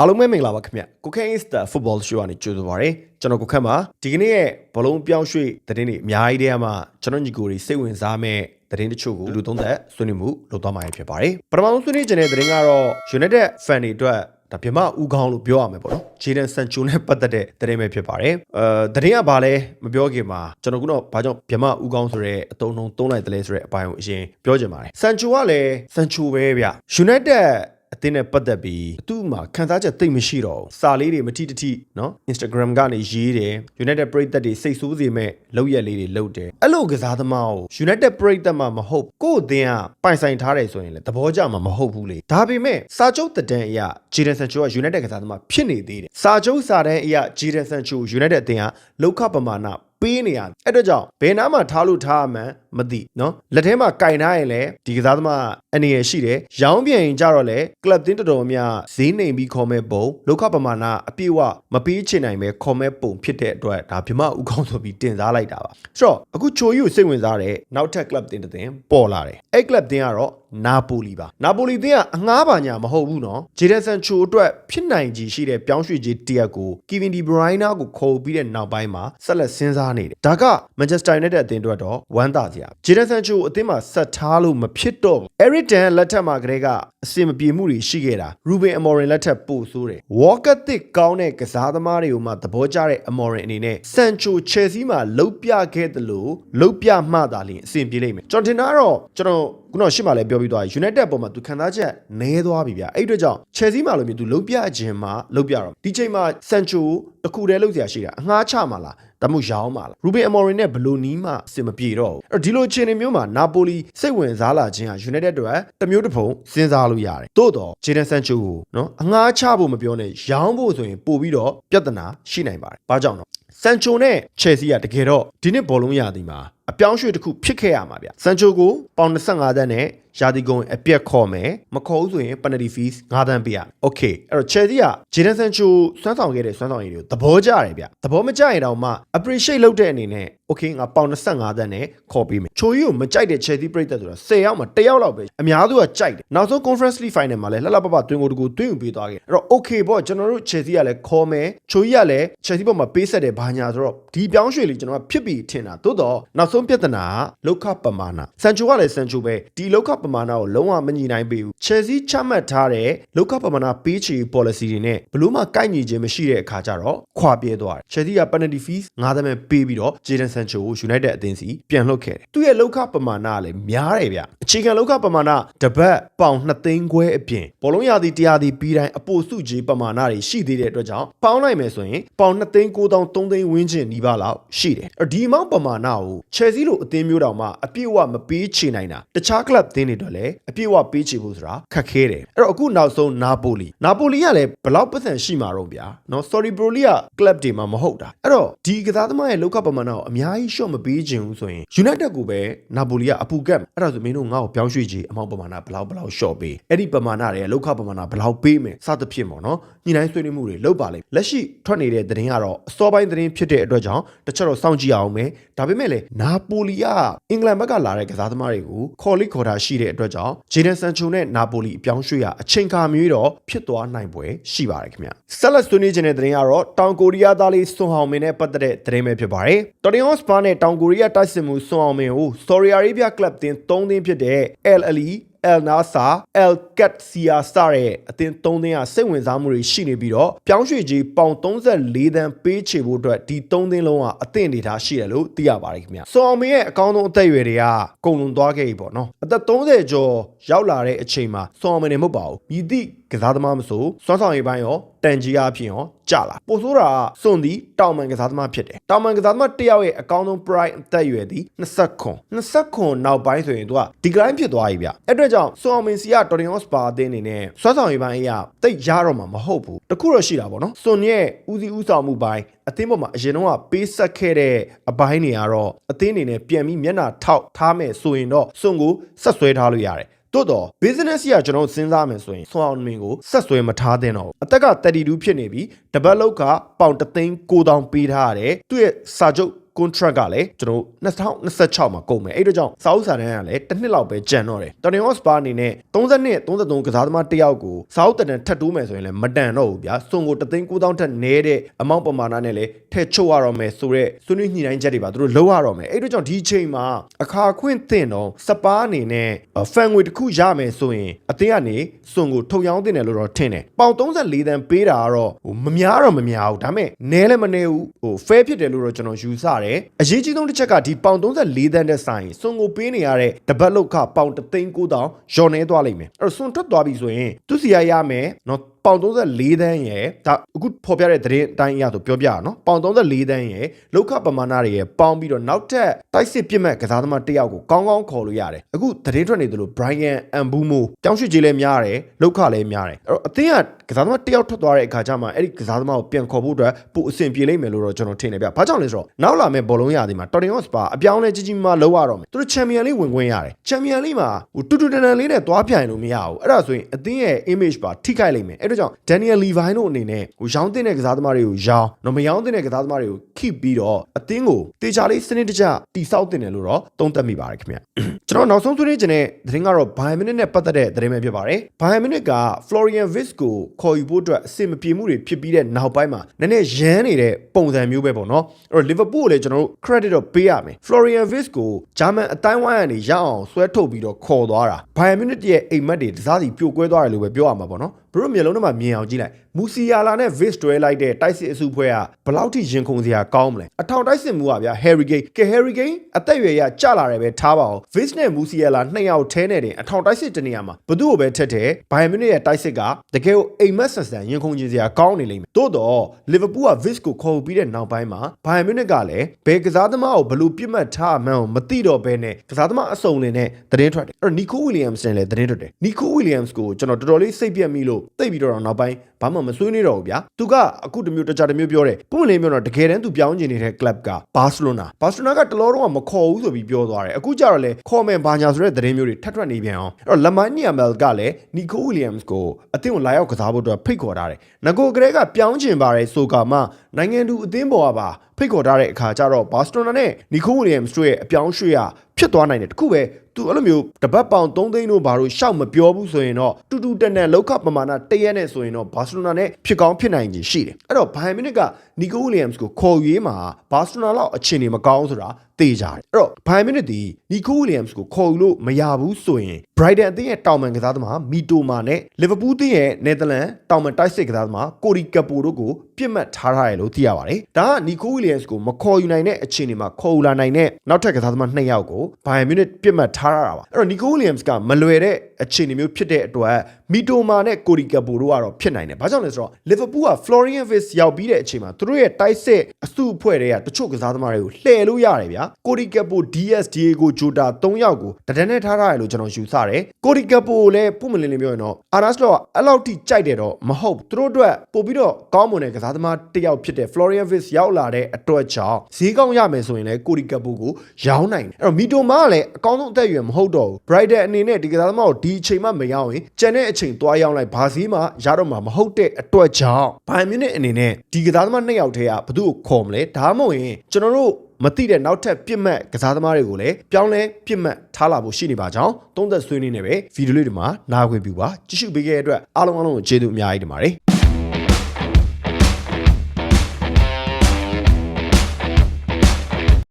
အားလုံးပဲမင်္ဂလာပါခင်ဗျကိုခန့် is the football show ကနေကြိုဆိုပါရစေကျွန်တော်ကိုခန့်ပါဒီကနေ့ရဲ့ဘလုံးပြောင်းရွှေ့သတင်းတွေအများကြီးတည်းအမှကျွန်တော်ညီကိုတွေစိတ်ဝင်စားမဲ့သတင်းတချို့ကိုလူသုံးသက်ဆွေးနွေးမှုလုပ်သွားမှာဖြစ်ပါတယ်ပထမဆုံးဆွေးနွေးခြင်းတဲ့သတင်းကတော့ United fan တွေအတွက်ဒါပြမဦးခေါင်းလို့ပြောရမယ်ပေါ့နော်ဂျေဒန်ဆန်ချိုနဲ့ပတ်သက်တဲ့သတင်းပဲဖြစ်ပါတယ်အဲသတင်းကဘာလဲမပြောခင်မှာကျွန်တော်ကတော့ဘာကြောင့်ပြမဦးခေါင်းဆိုတဲ့အတုံးလုံးသုံးလိုက်တယ်လဲဆိုတဲ့အပိုင်းကိုအရင်ပြောချင်ပါတယ်ဆန်ချိုကလည်းဆန်ချိုပဲဗျ United အသင်းနဲ့ပတ်သက်ပြီးသူ့မှာခံစားချက်သိမ့်မရှိတော့ဘူးစာလေးတွေမတိတတိနော် Instagram ကနေရေးတယ် United ပရိသတ်တွေစိတ်ဆိုးစေမဲ့လောက်ရက်လေးတွေလုပ်တယ်အဲ့လိုကစားသမားကို United ပရိသတ်မှမဟုတ်ကို့အသင်းကပိုင်ဆိုင်ထားတယ်ဆိုရင်လည်းသဘောကျမှာမဟုတ်ဘူးလေဒါပေမဲ့စာချုပ်တဒန်အရာ Jadon Sancho က United ကစားသမားဖြစ်နေသေးတယ်စာချုပ်စာတန်းအရာ Jadon Sancho United အသင်းကလောက်ကပမာဏပေးနေရအဲ့တော့ကြောင့်ဘယ်နားမှာထားလို့ထားရမှန်းမသိနော်လက်ထဲမှာကင်ထားရင်လည်းဒီကစားသမားအနေရရှိတယ်ရောင်းပြန်ရင်ကြတော့လေကလပ်တင်းတော်တော်များဈေးနှိမ်ပြီးခေါ်မဲ့ပုံလောကပမာဏအပြည့်ဝမပေးချင်နိုင်ပဲခေါ်မဲ့ပုံဖြစ်တဲ့အတွက်ဒါဗြမဥကောင်းဆိုပြီးတင်စားလိုက်တာပါဆိုတော့အခုချိုကြီးကိုစိတ်ဝင်စားတဲ့နောက်ထပ်ကလပ်တင်းတစ်တင်းပေါ်လာတယ်အဲ့ကလပ်တင်းကတော့ နာပိုလီပါနာပိုလီတင်းကအငှားပါညာမဟုတ်ဘူးနော်ဂျေဒန်ဆန်ချိုအတွက်ဖြစ်နိုင်ကြီးရှိတဲ့ပြောင်းရွှေ့ကြီးတရက်ကိုကီဗင်ဒီဘရိုင်းနာကိုခေါ်ပြီးတဲ့နောက်ပိုင်းမှာဆက်လက်စဉ်းစားနေတယ်ဒါကမန်ချက်စတာယူနိုက်တက်အသင်းအတွက်တော့ဝမ်းသာစရာဂျေဒန်ဆန်ချိုအသင်းမှာဆက်ထားလို့မဖြစ်တော့ဘူးအရစ်တန်လက်ထက်မှာကလေးကအစင်မပြေမှုတွေရှိခဲ့တာရူဘင်အမော်ရင်လက်ထက်ပို့ဆိုးတယ်ဝေါ်ကတ်တစ်ကောင်းတဲ့ကစားသမားတွေကိုမှသဘောကျတဲ့အမော်ရင်အနေနဲ့ဆန်ချိုချယ်ဆီမှာလှုပ်ပြခဲ့တယ်လို့လှုပ်ပြမှသာလျှင်အဆင်ပြေလိမ့်မယ်ကျွန်တော်တင်တာတော့ကျွန်တော် ခုနရှစ်မှာလည်းပြောပြီးသွားပြီ United ပေါ်မှာသူခံစားချက်နည်းသွားပြီဗျအဲ့အတွက်ကြောင့် Chelsea မှာလိုမျိုးသူလုံးပြခြင်းမှာလုံးပြတော့ဒီချိန်မှာ Sancho တခုတည်းလုံးစရာရှိတာအငှားချမှာလားတမှုရောင်းပါလားရူဘင်အမော်ရီနဲ့ဘလိုနီးမှအဆင်မပြေတော့ဘူးအဲဒီလိုအခြေအနေမျိုးမှာနာပိုလီစိတ်ဝင်စားလာခြင်းဟာ United အတွက်တမျိုးတစ်ပုံစဉ်းစားလို့ရတယ်သို့တော့ Jadon Sancho ကိုနော်အငှားချဖို့မပြောနဲ့ရောင်းဖို့ဆိုရင်ပို့ပြီးတော့ပြဿနာရှိနိုင်ပါတယ်ဘာကြောင့်လဲ ဆန်ချိုနဲ့ Chelsea ကတကယ်တော့ဒီနှစ်ဘောလုံးရာသီမှာအပြောင်းရွှေ့တစ်ခုဖြစ်ခဲ့ရမှာဗျဆန်ချိုကိုပေါင်25တန်းနဲ့ ရာသီကုန်အပြက်ခေါ်မယ်မခေါ်ဘူးဆိုရင် penalty fees 9တန်းပေးရ Okay အဲ့တော့ Chelsea က Jadon Sancho စွမ်းဆောင်ခဲ့တဲ့စွမ်းဆောင်ရည်တွေကိုသဘောကျတယ်ဗျသဘောမကျရင်တောင်မှ appreciate လုပ်တဲ့အနေနဲ့ Okay ငါပေါင်25တန်းနဲ့ခေါ်ပေးမယ်ချိုကြီးကိုမကြိုက်တဲ့ Chelsea ပြည်သက်ဆိုတာ10ယောက်မှ1ယောက်လောက်ပဲအများစုကကြိုက်တယ်နောက်ဆုံး Conference League Final မှာလည်းလှလှပပတွင်ကိုတကူတွင်ယူပေးသွားခဲ့အဲ့တော့ Okay ပေါ့ကျွန်တော်တို့ Chelsea ကလည်းခေါ်မယ်ချိုကြီးကလည်း Chelsea ပေါ်မှာပေးဆက်တယ်ဘာညာဆိုတော့ဒီပြောင်းရွှေ့လေးကျွန်တော်ကဖြစ်ပြီးထင်တာသို့တော့နောက်ဆုံးပြဿနာကလောက်ခပမာဏစန်ချိုကလည်းစန်ချိုပဲဒီလောက်ခပမာဏကိုလုံးဝမညီနိုင်ပေဘူး Chelsea ချမှတ်ထားတဲ့လောက်ခပမာဏပေးချေ policy တွေနဲ့ဘလို့မှကိုက်ညီခြင်းမရှိတဲ့အခါကျတော့ခွာပြဲသွားတယ် Chelsea က penalty fees 9သန်းပဲပေးပြီးတော့ Jadon Sancho ကို United အသင်းစီပြန်လွှတ်ခဲ့တယ်သူ့ရဲ့လောက်ခပမာဏကလည်းများတယ်ဗျအခြေခံလောက်ခပမာဏတပတ်ပေါင်2သိန်းခွဲအပြင်ဘောလုံးရာသီတရားသီပြီးတိုင်းအပိုစုကြီးပမာဏတွေရှိသေးတဲ့အတွက်ကြောင့်ပေါင်းလိုက်မယ်ဆိုရင်ပေါင်2သိန်း9တောင်3သိန်းဝန်းကျင်နီးပါးလောက်ရှိတယ်အဲ့ဒီအမောက်ပမာဏကို Chelsea လိုအသင်းမျိုးတောင်မှအပြည့်အဝမပေးချေနိုင်တာတခြား club အသင်းတွေအတွက်လည်းအပြည့်အဝပေးချေဖို့ဆိုတာခက်ခဲတယ်အဲ့တော့အခုနောက်ဆုံးနာပိုလီနာပိုလီကလည်းဘလောက်ပတ်စံရှိမှာတော့ဗျာနော် sorry bro လေးက club တွေမှာမဟုတ်တာအဲ့တော့ဒီကစားသမားရဲ့လောက်ကပမာဏကိုအများကြီးရှော့မပေးချင်ဘူးဆိုရင် United ကိုပဲနာပိုလီကအပူကတ်အဲ့ဒါဆိုမင်းတို့ငါ့ကိုပြောင်းရွှေ့ကြည့်အမောက်ပမာဏဘလောက်ဘလောက်ရှော့ပေးအဲ့ဒီပမာဏတွေရဲ့လောက်ခပမာဏဘလောက်ပေးမယ်စသဖြင့်ပေါ့နော်ညှိနှိုင်းဆွေးနွေးမှုတွေလုပ်ပါလိမ့်လက်ရှိထွက်နေတဲ့သတင်းကတော့အစောပိုင်းသတင်းဖြစ်တဲ့အတွက်ကြောင့်တချို့တော့စောင့်ကြည့်အောင်မယ်ဒါပေမဲ့လည်းနာပိုလီကအင်္ဂလန်ဘက်ကလာတဲ့ကစားသမားတွေကိုခေါ်လိခေါ်တာရှိတဲ့အတွက်ကြောင့်ဂျေဒန်ဆန်ချိုနဲ့နာပိုလီအပြောင်းရွှေ့ရအချိန်ခါမျိုးတော့ဖြစ်သွားနိုင်ပွဲရှိပါတယ်ခင်ဗျဆက်လက်ဆွေးနွေးခြင်းတဲ့သတင်းကတော့တောင်ကိုရီးယားသားလေးဆွန်ဟောင်မင်နဲ့ပတ်သက်တဲ့သတင်းပဲဖြစ်ပါတယ်တော်တင်ဟော့စပါနဲ့တောင်ကိုရီးယားတိုက်စစ်မှုဆွန်ဟောင်မင်ကို Saudi Arabia Club တင်3သင်းဖြစ်တဲ့ LLE El Nasa El Qadsiya စတဲ့အသင်း၃သင်းကစိတ်ဝင်စားမှုတွေရှိနေပြီးတော့ပြောင်းရွှေ့ကြီးပေါင်34တန်းပေးချေဖို့အတွက်ဒီ၃သင်းလုံးကအသင့်အနေထားရှိတယ်လို့သိရပါတယ်ခင်ဗျ။ဆွန်အောင်မင်းရဲ့အကောင်းဆုံးအသက်အရွယ်တွေကကုန်လွန်သွားခဲ့ပြီပေါ့နော်။အသက်30ကျော်ရောက်လာတဲ့အချိန်မှာဆွန်အောင်မင်းနေမဟုတ်ပါဘူး။မြည်သည့် ကစားသမားမဆိုစွမ်းဆောင်ရည်ပိုင်းရောတန်ကြီးအဖြစ်ရောကြလာပိုဆိုးတာကစွန်သည်တောင်မန်ကစားသမားဖြစ်တယ်တောင်မန်ကစားသမားတစ်ယောက်ရဲ့အကောင်းဆုံး prime အသက်အရွယ်သည်20ခွန်20ခွန်နောက်ပိုင်းဆိုရင်သူက decline ဖြစ်သွားပြီဗျအဲ့အတွက်ကြောင့်စွန်အောင်မင်စီကတော်တင်ဟော့စပါအသင်းအနေနဲ့စွမ်းဆောင်ရည်ပိုင်းအရာတိတ်ရတော့မှာမဟုတ်ဘူးတခုတော့ရှိတာပေါ့နော်စွန်ရဲ့ဦးစီးဦးဆောင်မှုပိုင်းအသင်းပေါ်မှာအရင်တော့ပေးဆက်ခဲ့တဲ့အပိုင်းတွေကတော့အသင်းအနေနဲ့ပြန်ပြီးမျက်နှာထောက်ထားမယ်ဆိုရင်တော့စွန်ကိုဆက်ဆွဲထားလို့ရတယ် တိုးတော့ business ကြီးကကျွန်တော်စဉ်းစားမယ်ဆိုရင်ဆွမ်းအောင်မင်းကိုဆက်ဆွဲမထားသင့်တော့ဘူးအသက်က32ဖြစ်နေပြီတပတ်လောက်ကပေါင်တသိန်း9000ပေးထားရတယ်သူ့ရဲ့စာချုပ် contract ကလည်းကျွန်တော်2026မှာကုန်မယ်အဲ့တော့ကြောင့်စာအုပ်စာတမ်းကလည်းတစ်နှစ်လောက်ပဲကြံတော့တယ်တော်တင်ဟော့စပါအနေနဲ့32 33ကစားသမားတစ်ယောက်ကိုစာအုပ်တန်ထပ်တိုးမယ်ဆိုရင်လည်းမတန်တော့ဘူးဗျာစွန်ကို3သိန်း9000ထက်နည်းတဲ့အမောင့်ပမာဏနဲ့လည်းထည့်ချုပ်ရတော့မယ်ဆိုတော့ဆွေးနွေးညှိနှိုင်းချက်တွေပါသူတို့လုပ်ရတော့မယ်အဲ့တော့ကြောင့်ဒီအချိန်မှာအခါခွင့်သင့်တော့စပါအနေနဲ့ဖန်ငွေတစ်ခုရမယ်ဆိုရင်အတင်းကနေစွန်ကိုထုတ်ရောင်းတင်တယ်လို့တော့ထင်တယ်ပေါင်34တန်ပေးတာကတော့ဟိုမများတော့မများဘူးဒါပေမဲ့နဲလည်းမနဲဘူးဟို fair ဖြစ်တယ်လို့တော့ကျွန်တော်ယူဆတယ်အရေးကြီးဆုံးတစ်ချက်ကဒီပေါင်34တန်တဲ့ဆိုင်စွန်ကိုပေးနေရတဲ့တပတ်လောက်ခပေါင်3သိန်း9000ရော်နေသွားလိမ့်မယ်အဲ့တော့စွန်ထွက်သွားပြီဆိုရင်သူစီရရမယ်နော် ပေါင်34တန်းရယ်ဒါအခုဖော်ပြတဲ့သတင်းအတိုင်းအရဆိုပြောပြရနော်ပေါင်34တန်းရယ်လောက်ခပမာဏတွေရယ်ပေါင်းပြီးတော့နောက်ထပ်တိုက်စစ်ပြစ်မဲ့ကစားသမားတစ်ယောက်ကိုကောင်းကောင်းခေါ်လို့ရတယ်အခုသတင်းထွက်နေသလို Brian Ambumo တောင်းရွှေကြီးလည်းများတယ်လောက်ခလည်းများတယ်အဲ့တော့အသင်းကကစားသမားတစ်ယောက်ထွက်သွားတဲ့အခါကျမှအဲ့ဒီကစားသမားကိုပြန်ခေါ်ဖို့အတွက်ပိုအဆင်ပြေလိမ့်မယ်လို့တော့ကျွန်တော်ထင်တယ်ဗျဘာကြောင့်လဲဆိုတော့နောက်လာမယ့်ဘောလုံးရာသီမှာ Tottenham Hotspur အပြောင်းလဲကြီးကြီးမားလောက်ရတော့မယ်သူတို့ Champion League ဝင်ခွင့်ရတယ် Champion League မှာဟိုတူတူတန်တန်လေးနဲ့သွားပြိုင်လို့မရဘူးအဲ့ဒါဆိုရင်အသင်းရဲ့ image ပါထိခိုက်လိမ့်မယ်အဲ့ဒါကြောင့် Daniel Levine တို့အနေနဲ့ဟိုရောင်းတင်တဲ့ကစားသမားတွေကိုရောင်းတော့မရောင်းတင်တဲ့ကစားသမားတွေကို keep ပြီးတော့အသင်းကိုတေချာလေးစနစ်တကျတိစောက်တင်တယ်လို့တော့သုံးသပ်မိပါတယ်ခင်ဗျကျွန်တော်နောက်ဆုံးဆွေးနွေးခြင်းတဲ့သတင်းကတော့ Bayern Munich နဲ့ပတ်သက်တဲ့သတင်းပဲဖြစ်ပါတယ် Bayern Munich က Florian Wirtz ကိုခေါ်ယူဖို့အတွက်အဆင်မပြေမှုတွေဖြစ်ပြီးတဲ့နောက်ပိုင်းမှာနည်းနည်းရမ်းနေတဲ့ပုံစံမျိုးပဲပေါ့နော်အဲ့တော့ Liverpool ကိုလည်းကျွန်တော်တို့ credit တော့ပေးရမယ် Florian Wirtz ကိုဂျာမန်အတိုင်းဝိုင်းကနေရအောင်ဆွဲထုတ်ပြီးတော့ခေါ်သွားတာ Bayern Munich ရဲ့အိမ်မက်တွေတစားစီပြိုကွဲသွားတယ်လို့ပဲပြောရမှာပေါ့နော် ဘရိုမျိုးလုံးထဲမှာမြင်အောင်ကြည့်လိုက် မူစီယာလာနဲ့ Wirtz တွဲလိုက်တဲ့တိုက်စစ်အစုဖွဲ့ကဘယ်လောက်ထိရင်ခုန်စရာကောင်းမလဲအထောင်တိုက်စစ်မှုကဗျာ Harry Kane ကဲ Harry Kane အသက်အရွယ်ရကြလာတယ်ပဲထားပါအောင် Wirtz နဲ့မူစီယာလာနှစ်ယောက်ထဲနဲ့တင်အထောင်တိုက်စစ်တနေရာမှာဘသူ့ကိုပဲထက်တယ် Bayern Munich ရဲ့တိုက်စစ်ကတကယ်ကိုအိမ်မက်ဆန်ဆန်ရင်ခုန်စရာကောင်းနေလိမ့်မယ်သို့တော့ Liverpool က Wirtz ကိုခေါ်ပြီးတဲ့နောက်ပိုင်းမှာ Bayern Munich ကလည်းဘယ်ကစားသမားကိုဘယ်လိုပြစ်မှတ်ထားမှန်းကိုမသိတော့ဘဲနဲ့ကစားသမားအစုံလင်နဲ့သတင်းထွက်တယ်အဲ့တော့ Nico Williams နဲ့လည်းသတင်းထွက်တယ် Nico Williams ကိုကျွန်တော်တော်တော်လေးစိတ်ပြတ်မိလို့သိပ်ပြီးတော့နောက်ပိုင်း ဘာမှမဆွေးနွေးတော့ဘူးဗျာသူကအခုတစ်မျိုးတခြားတစ်မျိုးပြောတယ်ပုံလင်းမျိုးတော့တကယ်တမ်းသူပြောင်းကျင်နေတဲ့ club ကဘာစီလိုနာဘာစီလိုနာကတလောတော့မခေါ်ဘူးဆိုပြီးပြောသွားတယ်အခုကျတော့လေခေါ်မယ်ဘာညာဆိုတဲ့သတင်းမျိုးတွေထပ်ထွက်နေပြန်အောင်အဲ့တော့လမိုင်းနီယာမယ်ကလည်း Nico Williams ကိုအသင်းကိုလာရောက်ကစားဖို့အတွက်ဖိတ်ခေါ်ထားတယ်ငကိုကလေးကပြောင်းကျင်ပါတယ်ဆိုကမှနိုင်ငံသူအသင်းပေါ်ကပါဖိတ်ခေါ်ထားတဲ့အခါကျတော့ဘာစတိုနာနဲ့ Nico Williams တို့ရဲ့အပြောင်းရွှေ့ရဖြစ်သွားနိုင်တယ်တခုပဲသူအဲ့လိုမျိုးတပတ်ပေါင်3သိန်းတို့ဘာလို့ရှောက်မပြောဘူးဆိုရင်တော့တူတူတန်တန်လောက်ခပမာဏတရက်နဲ့ဆိုရင်တော့ဘာစီလိုနာနဲ့ဖြစ်ကောင်းဖြစ်နိုင်ခြင်းရှိတယ်အဲ့တော့ဘိုင်မီနစ်ကနီကိုဝီလီယမ်စ်ကိုခေါ်ရွေးမှာဘာစီလိုနာလောက်အခြေအနေမကောင်းဆိုတာသိကြတယ်အဲ့တော့ဘိုင်မီနစ်ဒီနီကိုဝီလီယမ်စ်ကိုခေါ်ယူလို့မရဘူးဆိုရင် Brighton အသင်းရဲ့တောင်ပန်ကစားသမားမီတိုမာနဲ့ Liverpool အသင်းရဲ့ Netherlands တောင်ပန်တိုက်စစ်ကစားသမားကိုရီကပိုတို့ကိုပြစ်မှတ်ထားထားရလို့သိရပါတယ်ဒါကနီကိုဝီလီယမ်စ်ကိုမခေါ်ယူနိုင်တဲ့အခြေအနေမှာခေါ်ယူလာနိုင်တဲ့နောက်ထပ်ကစားသမား2ယောက်ကိုဘိုင်မီနစ်ပြစ်မှတ်ထားရတာပါအဲ့တော့နီကိုဝီလီယမ်စ်ကမလွယ်တဲ့အခြေအနေမျိုးဖြစ်တဲ့အတွက်မီတိုမာနဲ့ကိုရီကပိုတို့ကတော့ဖြစ်နိုင်တယ်ဘာကြောင့်လဲဆိုတော့ Liverpool က Florian Wirtz ရောက်ပြီးတဲ့အချိန်မှာသူတို့ရဲ့တိုက်စစ်အစုအဖွဲ့တွေကတချို့ကစားသမားတွေကိုလှည့်လို့ရတယ်ဗျာကိုရီကပို DS Diego Jota 3ယောက်ကိုတဒန်းနဲ့ထားထားရလို့ကျွန်တော်ယူဆတယ်ကိုရီကပိုကိုလည်းပုံမလင်းလင်းပြောရင်တော့အာနာစလော့ကအဲ့လောက်ထိကြိုက်တယ်တော့မဟုတ်သူတို့အတွက်ပို့ပြီးတော့ကောင်းမွန်တဲ့ကစားသမားတစ်ယောက်ဖြစ်တဲ့ Florian Wirtz ရောက်လာတဲ့အတွက်ကြောင့်ဈေးကောင်းရမယ်ဆိုရင်လည်းကိုရီကပိုကိုရောင်းနိုင်တယ်အဲ့တော့မီတိုမာကလည်းအကောင်းဆုံးအသက်အရွယ်မဟုတ်တော့ဘူး Brighton အနေနဲ့ဒီကစားသမားကိုဒီအချိန်မှမရောက်ရင်ကျန်တဲ့အချိန်သွားရောက်လိုက်ဘာဈေးမှရတော့မှာမဟုတ်တဲ့အတွက်ကြောင့်ဘိုင်မြူနစ်အနေနဲ့ဒီကစားသမားနှစ်ယောက်တည်းကဘသူ့ကိုခေါ်မလဲဒါမှမဟုတ်ရင်ကျွန်တော်တို့ မသိတဲ့နောက်ထပ်ပြစ်မှတ်ကစားသမားတွေကိုလည်းပြောင်းလဲပြစ်မှတ်ထားလာဖို့ရှိနေပါကြောင်းသုံးသက်ဆွေးနွေးနေပဲဗီဒီယိုလေးဒီမှာနားခွင့်ပြုပါကြည့်ရှုပေးခဲ့တဲ့အတွက်အားလုံးအားလုံးကိုကျေးဇူးအများကြီးတင်ပါတယ်